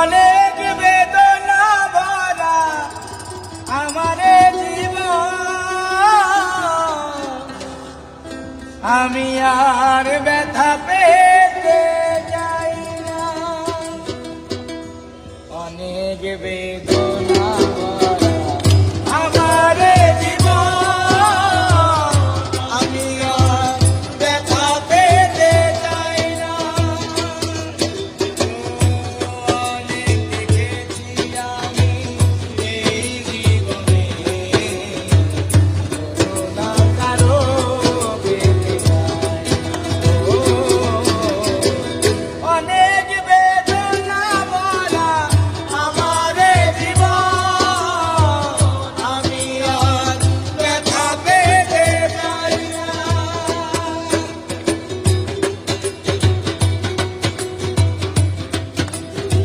অনেক বেদনা ভরা আমার জীবন। আমি আর ব্যথা পেতে চাই না। অনেক বেদনা